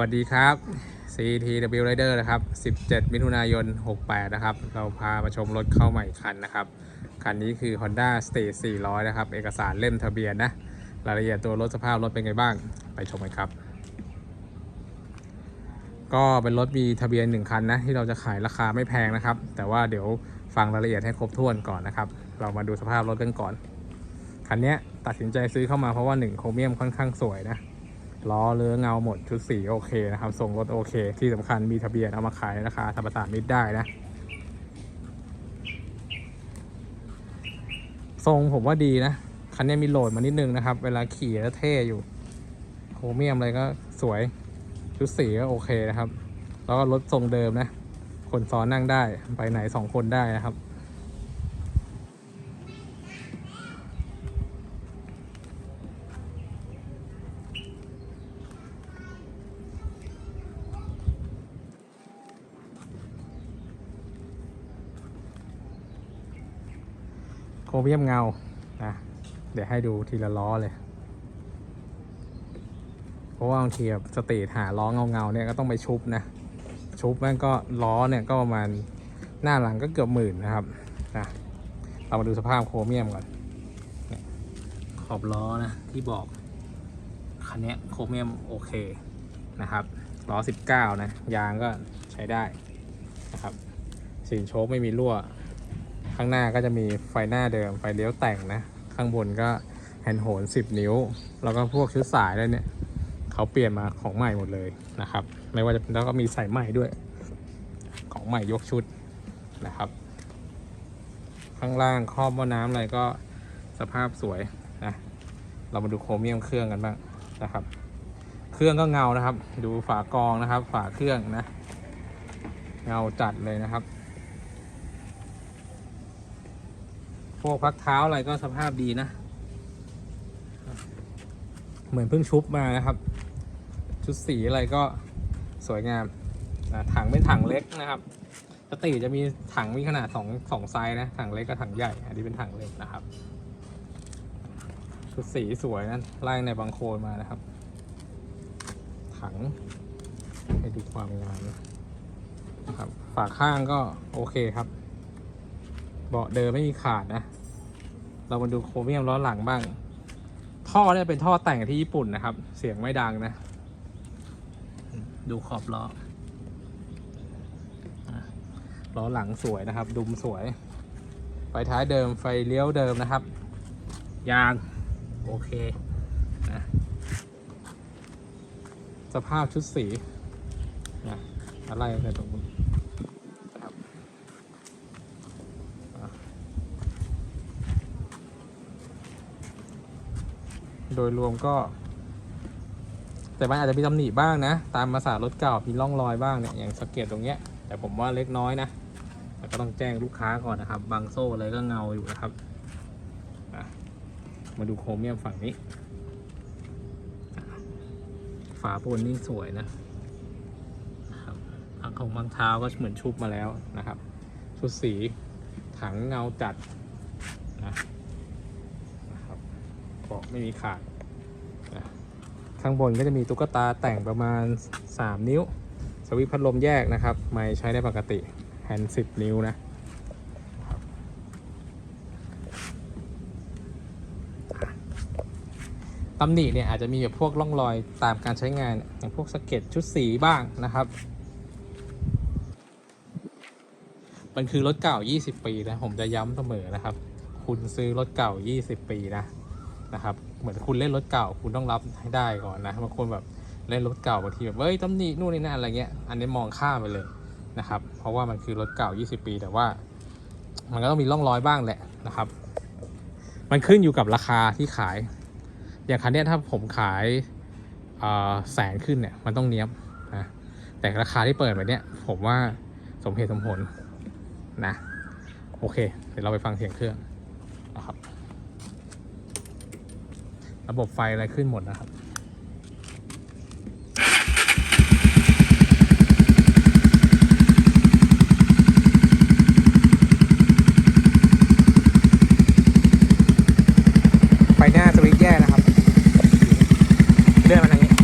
วัสดีครับ CTW Rider นะครับ 17 มิถุนายน 68 นะครับ เราพามาชมรถเข้าใหม่คันนะครับ คันนี้คือ Honda Stage 400 นะครับ เอกสารเล่มทะเบียนนะ รายละเอียดตัวรถสภาพรถเป็นไงบ้าง ไปชมกันครับ ก็เป็นรถมีทะเบียน 1 คันนะ ที่เราจะขายราคาไม่แพงนะครับ แต่ว่าเดี๋ยวฟังรายละเอียดให้ครบถ้วนก่อนนะครับ เรามาดูสภาพรถกันก่อน คันนี้ตัดสินใจซื้อเข้ามาเพราะว่า1โครเมียมค่อนข้างสวยนะ ล้อเลื้อเงาหมดชุดสีโอเคนะครับส่งรถโอเค ที่สำคัญมีทะเบียนเอามาขายนราคาธรรมศาสตร์มิตรได้นะทรงผมว่าดีนะคันนี้มีโหลดมานิดนึงนะครับ เวลาขี่แล้วเท่อยู่โครเมียมอะไรก็สวยชุดสีก็โอเคนะครับ แล้วก็รถทรงเดิมนะ คนซ้อนนั่งได้ไปไหนสองคนได้นะครับ รเมียมเงานะเดี๋ยวให้ดูทีละล้อเลย เพราะว่าบางทีแบบสตรีทหาล้อเงาเงาเนี่ยก็ต้องไปชุบนะ ชุบแม่งก็ล้อเนี่ยก็ประมาณหน้าหลังก็เกือบหมื่นนะครับนะเรามาดูสภาพโครเมียมก่อนขอบล้อนะที่บอกคันนี้โครเมียมโอเคนะครับล้อ 19 นะ ยางก็ใช้ได้นะครับสินโชคไม่มีรั่ว ข้างหน้าก็จะมีไฟหน้าเดิมไฟเลี้ยวแต่งนะ ข้างบนก็แฮนด์โหน10 นิ้ว แล้วก็พวกชุดสายแล้วเนี่ยเขาเปลี่ยนมาของใหม่หมดเลยนะครับ ไม่ว่าจะเป็นแล้วก็มีใสายใหม่ด้วย ของใหม่ยกชุดนะครับ ข้างล่างครอบหม้อน้ำอะไรก็สภาพสวยนะ เรามาดูโครเมียมเครื่องกันบ้างนะครับ เครื่องก็เงานะครับ ดูฝากรองนะครับ ฝาเครื่องนะ เงาจัดเลยนะครับ พวกพักเท้าอะไรก็สภาพดีนะ เหมือนเพิ่งชุบมานะครับ ชุดสีอะไรก็สวยงามนะถังเป็นถังเล็กนะครับปกติจะมีถังมีขนาดสองสองไซส์นะถังเล็กกับถังใหญ่ อันนี้เป็นถังเล็กนะครับ ชุดสีสวยนะไล่ในบางโคลนมานะครับ ถังให้ดูความงามนะครับฝาข้างก็โอเคครับ เบาะเดิมไม่มีขาดนะ เรามาดูโครเมียมล้อหลังบ้าง ท่อเนี่ยเป็นท่อแต่งที่ญี่ปุ่นนะครับ เสียงไม่ดังนะ ดูขอบล้อล้อหลังสวยนะครับ ดุมสวย ไฟท้ายเดิมไฟเลี้ยวเดิมนะครับ ยาง โอเคนะสภาพชุดสีนะอะไรอะไรตรงนี้นะครับอะ โดยรวมก็ แต่มันอาจจะมีตำหนิบ้างนะ ตามภาษารถเก่ามีร่องรอยบ้างเนี่ยอย่างสเก็ตตรงเนี้ย แต่ผมว่าเล็กน้อยนะแต่ก็ต้องแจ้งลูกค้าก่อนนะครับ บางโซ่อะไรก็เงาอยู่นะครับมาดูโครเมียมฝั่งนี้ ฝาบนนี่สวยนะครับทางของบางเท้าก็เหมือนชุบมาแล้วนะครับ ชุดสีถังเงาจัดนะ เบาะไม่มีขาด ข้างบนก็จะมีตุ๊กตาแต่งประมาณ 3 นิ้ว สวิตช์พัดลมแยกนะครับ ไม่ใช้ได้ปกติแฮนด์10นิ้วนะตำหนิเนี่ยอาจจะมีแบบพวกร่องรอยตามการใช้งานอย่างพวกสะเก็ตชุดสีบ้างนะครับ มันคือรถเก่า 20 ปีนะ ผมจะย้ำเสมอนะครับ คุณซื้อรถเก่า 20 ปีนะ นะครับ เหมือนคุณเล่นรถเก่าคุณต้องรับให้ได้ก่อนนะบางคนแบบเล่นรถเก่าบางทีแบบเฮ้ยตำหนินู่นนี่นั่นอะไรเงี้ย อันนี้มองข้ามไปเลยนะครับ เพราะว่ามันคือรถเก่า 20 ปี แต่ว่า มันก็ต้องมีร่องรอยบ้างแหละนะครับ มันขึ้นอยู่กับราคาที่ขาย อย่างคันนี้ถ้าผมขายแสนขึ้นเนี่ย มันต้องเนี้ยบนะแต่ราคาที่เปิดแบบเนี้ย ผมว่าสมเหตุสมผลนะ โอเค เดี๋ยวเราไปฟังเสียงเครื่องนะครับ ระบบไฟอะไรขึ้นหมดนะครับ ไฟหน้าสวิตช์แยกนะครับ เลื่อนมาทางนี้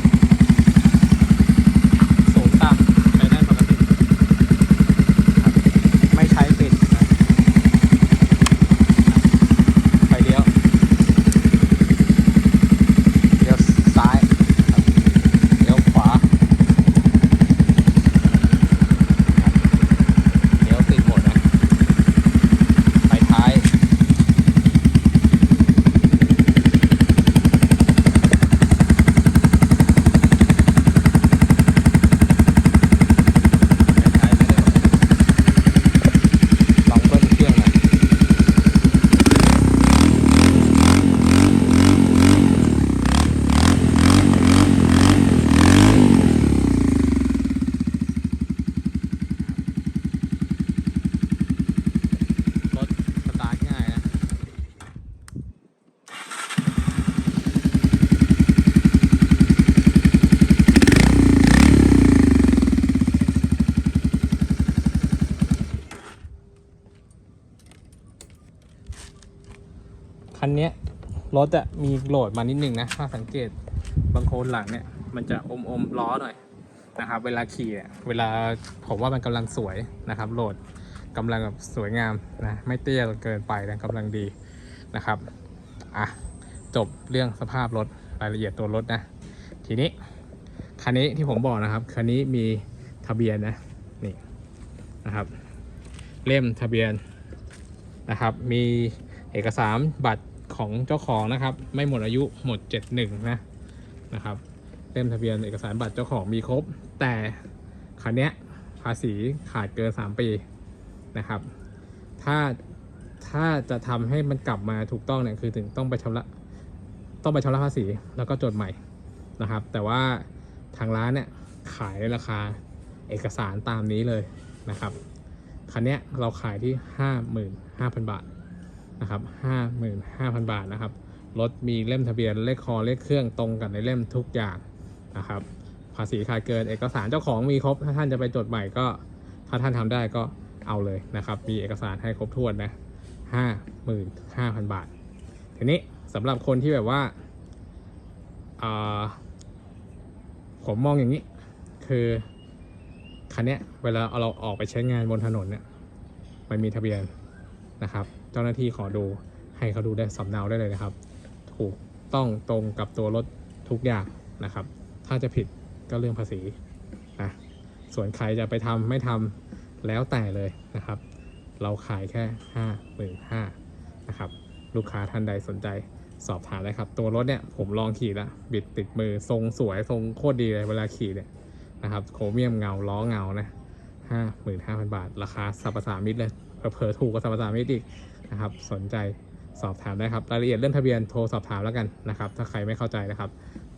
คันนี้รถอะมีโหลดมานิดนึงนะถ้าสังเกตบางโคนหลังเนี่ย มันจะอมอมๆล้อหน่อยนะครับ เวลาขี่เนี่ยเวลาผมว่ามันกำลังสวยนะครับโหลดกำลังแบบสวยงามนะไม่เตี้ยเกินไปนะกำลังดีนะครับอะจบเรื่องสภาพรถรายละเอียดตัวรถนะ ทีนี้คันนี้ที่ผมบอกนะครับคันนี้มีทะเบียนนะนี่นะครับ เล่มทะเบียนนะครับ มีเอกสารบัตร ของเจ้าของนะครับ ไม่หมดอายุหมด 71 นะนะครับเล่มทะเบียนเอกสารบัตรเจ้าของมีครบ แต่คันนี้ภาษีขาดเกิน 3 ปีนะครับ ถ้าถ้าจะทำให้มันกลับมาถูกต้องเนี่ยคือถึงต้องไปชำระต้องไปชำระภาษีแล้วก็จดใหม่นะครับ แต่ว่าทางร้านเนี่ยขายในราคาเอกสารตามนี้เลยนะครับคันนี้เราขายที่ 55,000 บาท นะครับ55,000 บาทนะครับ รถมีเล่มทะเบียนเลขคอเลขเครื่องตรงกันในเล่มทุกอย่างนะครับ ภาษีขาดเกินเอกสารเจ้าของมีครบ ถ้าท่านจะไปจดใหม่ก็ ถ้าท่านทำได้ก็เอาเลยนะครับ มีเอกสารให้ครบถ้วนนะ55,000 บาท ทีนี้สำหรับคนที่แบบว่า ผมมองอย่างนี้ คือคันนี้เวลาเราออกไปใช้งานบนถนนเนี่ย มันมีทะเบียน นะครับ เจ้าหน้าที่ขอดูให้เขาดูได้สำเนาได้เลยนะครับ ถูกต้องตรงกับตัวรถทุกอย่างนะครับ ถ้าจะผิดก็เรื่องภาษีนะส่วนใครจะไปทำไม่ทำแล้วแต่เลยนะครับ เราขายแค่ห้าหมื่นห้านะครับลูกค้าท่านใดสนใจสอบถามได้ครับ ตัวรถเนี่ยผมลองขี่แล้วบิดติดมือทรงสวยทรงโคตรดีเลยเวลาขี่เนี่ยนะครับโครเมียมเงาล้อเงานะ ห้าหมื่นห้าพันบาท ราคาสรรพสามิตเลยเผลอถูกกว่าสรรพสามิตอีกนะครับ สนใจสอบถามได้ครับ รายละเอียดเรื่องทะเบียนโทรสอบถามแล้วกันนะครับ ถ้าใครไม่เข้าใจนะครับ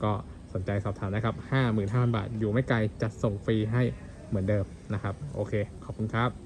ก็สนใจสอบถามได้ครับห้าหมื่นห้าพันบาท อยู่ไม่ไกลจัดส่งฟรีให้เหมือนเดิมนะครับ โอเค ขอบคุณครับ